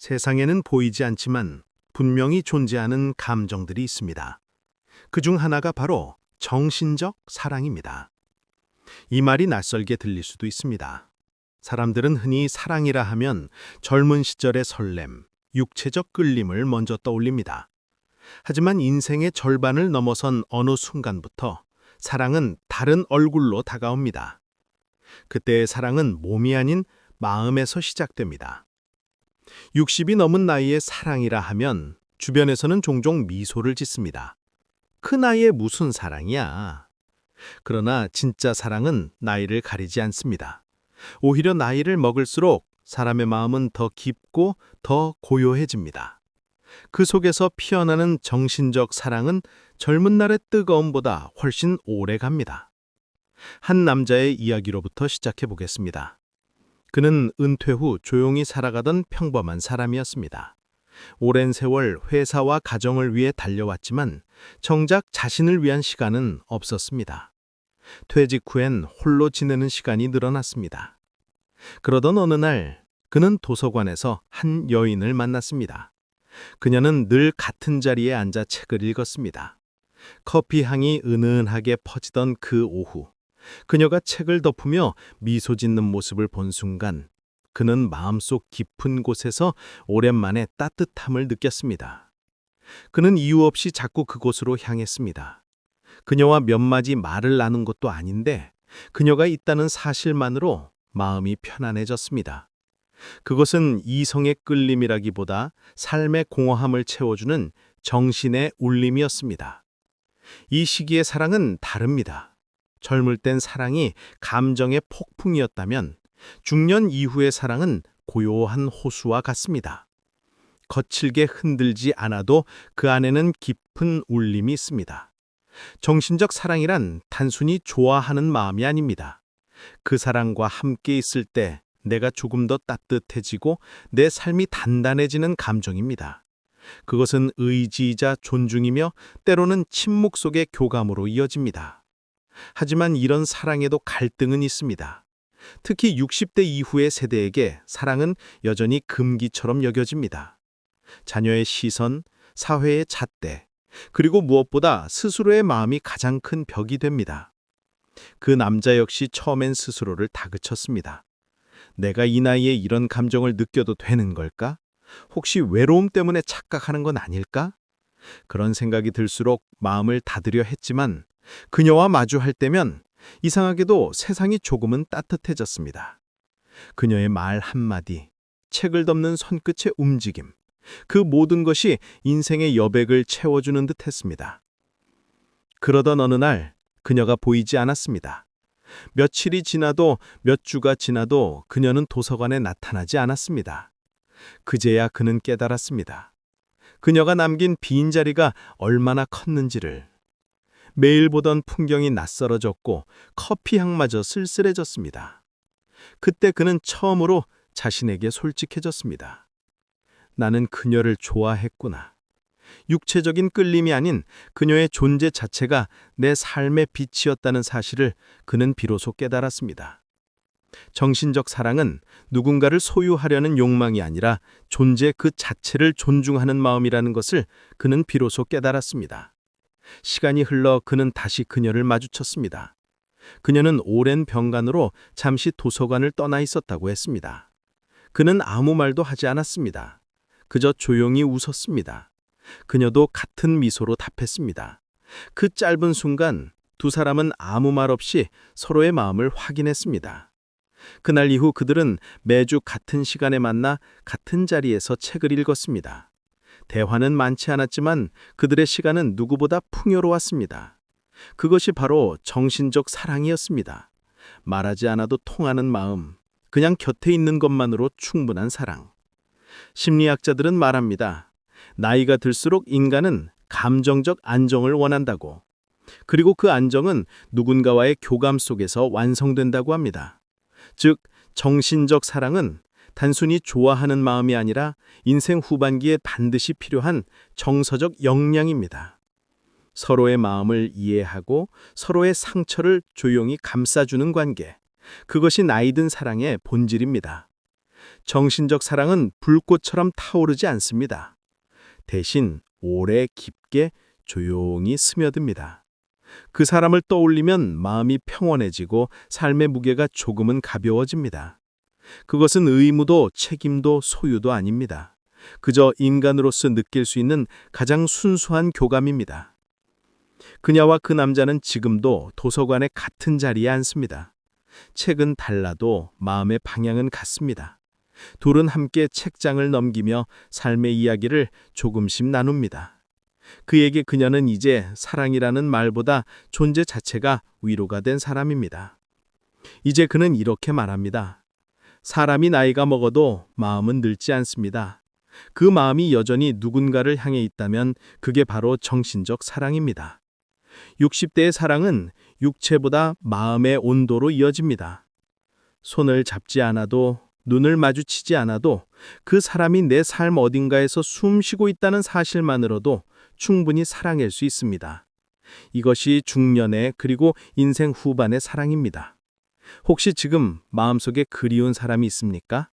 세상에는 보이지 않지만 분명히 존재하는 감정들이 있습니다. 그 중 하나가 바로 정신적 사랑입니다. 이 말이 낯설게 들릴 수도 있습니다. 사람들은 흔히 사랑이라 하면 젊은 시절의 설렘, 육체적 끌림을 먼저 떠올립니다. 하지만 인생의 절반을 넘어선 어느 순간부터 사랑은 다른 얼굴로 다가옵니다. 그때의 사랑은 몸이 아닌 마음에서 시작됩니다. 60이 넘은 나이에 사랑이라 하면 주변에서는 종종 미소를 짓습니다. 그 나이에 무슨 사랑이야. 그러나 진짜 사랑은 나이를 가리지 않습니다. 오히려 나이를 먹을수록 사람의 마음은 더 깊고 더 고요해집니다. 그 속에서 피어나는 정신적 사랑은 젊은 날의 뜨거움보다 훨씬 오래 갑니다. 한 남자의 이야기로부터 시작해 보겠습니다. 그는 은퇴 후 조용히 살아가던 평범한 사람이었습니다. 오랜 세월 회사와 가정을 위해 달려왔지만 정작 자신을 위한 시간은 없었습니다. 퇴직 후엔 홀로 지내는 시간이 늘어났습니다. 그러던 어느 날 그는 도서관에서 한 여인을 만났습니다. 그녀는 늘 같은 자리에 앉아 책을 읽었습니다. 커피 향이 은은하게 퍼지던 그 오후 그녀가 책을 덮으며 미소 짓는 모습을 본 순간 그는 마음속 깊은 곳에서 오랜만에 따뜻함을 느꼈습니다. 그는 이유 없이 자꾸 그곳으로 향했습니다. 그녀와 몇 마디 말을 나눈 것도 아닌데 그녀가 있다는 사실만으로 마음이 편안해졌습니다. 그것은 이성의 끌림이라기보다 삶의 공허함을 채워주는 정신의 울림이었습니다. 이 시기의 사랑은 다릅니다. 젊을 땐 사랑이 감정의 폭풍이었다면 중년 이후의 사랑은 고요한 호수와 같습니다. 거칠게 흔들지 않아도 그 안에는 깊은 울림이 있습니다. 정신적 사랑이란 단순히 좋아하는 마음이 아닙니다. 그 사랑과 함께 있을 때 내가 조금 더 따뜻해지고 내 삶이 단단해지는 감정입니다. 그것은 의지이자 존중이며 때로는 침묵 속의 교감으로 이어집니다. 하지만 이런 사랑에도 갈등은 있습니다. 특히 60대 이후의 세대에게 사랑은 여전히 금기처럼 여겨집니다. 자녀의 시선, 사회의 잣대, 그리고 무엇보다 스스로의 마음이 가장 큰 벽이 됩니다. 그 남자 역시 처음엔 스스로를 다그쳤습니다. 내가 이 나이에 이런 감정을 느껴도 되는 걸까? 혹시 외로움 때문에 착각하는 건 아닐까? 그런 생각이 들수록 마음을 닫으려 했지만 그녀와 마주할 때면 이상하게도 세상이 조금은 따뜻해졌습니다. 그녀의 말 한마디, 책을 덮는 손끝의 움직임, 그 모든 것이 인생의 여백을 채워주는 듯 했습니다. 그러던 어느 날 그녀가 보이지 않았습니다. 며칠이 지나도 몇 주가 지나도 그녀는 도서관에 나타나지 않았습니다. 그제야 그는 깨달았습니다. 그녀가 남긴 빈 자리가 얼마나 컸는지를. 매일 보던 풍경이 낯설어졌고 커피 향마저 쓸쓸해졌습니다. 그때 그는 처음으로 자신에게 솔직해졌습니다. 나는 그녀를 좋아했구나. 육체적인 끌림이 아닌 그녀의 존재 자체가 내 삶의 빛이었다는 사실을 그는 비로소 깨달았습니다. 정신적 사랑은 누군가를 소유하려는 욕망이 아니라 존재 그 자체를 존중하는 마음이라는 것을 그는 비로소 깨달았습니다. 시간이 흘러 그는 다시 그녀를 마주쳤습니다. 그녀는 오랜 병간으로 잠시 도서관을 떠나 있었다고 했습니다. 그는 아무 말도 하지 않았습니다. 그저 조용히 웃었습니다. 그녀도 같은 미소로 답했습니다. 그 짧은 순간 두 사람은 아무 말 없이 서로의 마음을 확인했습니다. 그날 이후 그들은 매주 같은 시간에 만나 같은 자리에서 책을 읽었습니다. 대화는 많지 않았지만 그들의 시간은 누구보다 풍요로웠습니다. 그것이 바로 정신적 사랑이었습니다. 말하지 않아도 통하는 마음, 그냥 곁에 있는 것만으로 충분한 사랑. 심리학자들은 말합니다. 나이가 들수록 인간은 감정적 안정을 원한다고. 그리고 그 안정은 누군가와의 교감 속에서 완성된다고 합니다. 즉, 정신적 사랑은 단순히 좋아하는 마음이 아니라 인생 후반기에 반드시 필요한 정서적 역량입니다. 서로의 마음을 이해하고 서로의 상처를 조용히 감싸주는 관계. 그것이 나이든 사랑의 본질입니다. 정신적 사랑은 불꽃처럼 타오르지 않습니다. 대신 오래 깊게 조용히 스며듭니다. 그 사람을 떠올리면 마음이 평온해지고 삶의 무게가 조금은 가벼워집니다. 그것은 의무도 책임도 소유도 아닙니다. 그저 인간으로서 느낄 수 있는 가장 순수한 교감입니다. 그녀와 그 남자는 지금도 도서관의 같은 자리에 앉습니다. 책은 달라도 마음의 방향은 같습니다. 둘은 함께 책장을 넘기며 삶의 이야기를 조금씩 나눕니다. 그에게 그녀는 이제 사랑이라는 말보다 존재 자체가 위로가 된 사람입니다. 이제 그는 이렇게 말합니다. 사람이 나이가 먹어도 마음은 늙지 않습니다. 그 마음이 여전히 누군가를 향해 있다면 그게 바로 정신적 사랑입니다. 60대의 사랑은 육체보다 마음의 온도로 이어집니다. 손을 잡지 않아도 눈을 마주치지 않아도 그 사람이 내 삶 어딘가에서 숨 쉬고 있다는 사실만으로도 충분히 사랑일 수 있습니다. 이것이 중년의 그리고 인생 후반의 사랑입니다. 혹시 지금 마음속에 그리운 사람이 있습니까?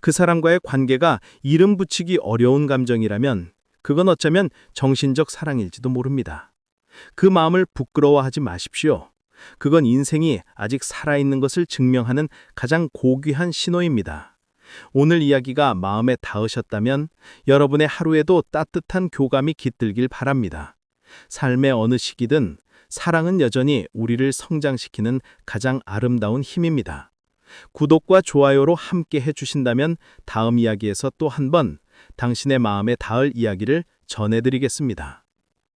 그 사람과의 관계가 이름 붙이기 어려운 감정이라면 그건 어쩌면 정신적 사랑일지도 모릅니다. 그 마음을 부끄러워하지 마십시오. 그건 인생이 아직 살아있는 것을 증명하는 가장 고귀한 신호입니다. 오늘 이야기가 마음에 닿으셨다면 여러분의 하루에도 따뜻한 교감이 깃들길 바랍니다. 삶의 어느 시기든 사랑은 여전히 우리를 성장시키는 가장 아름다운 힘입니다. 구독과 좋아요로 함께 해주신다면 다음 이야기에서 또 한 번 당신의 마음에 닿을 이야기를 전해드리겠습니다.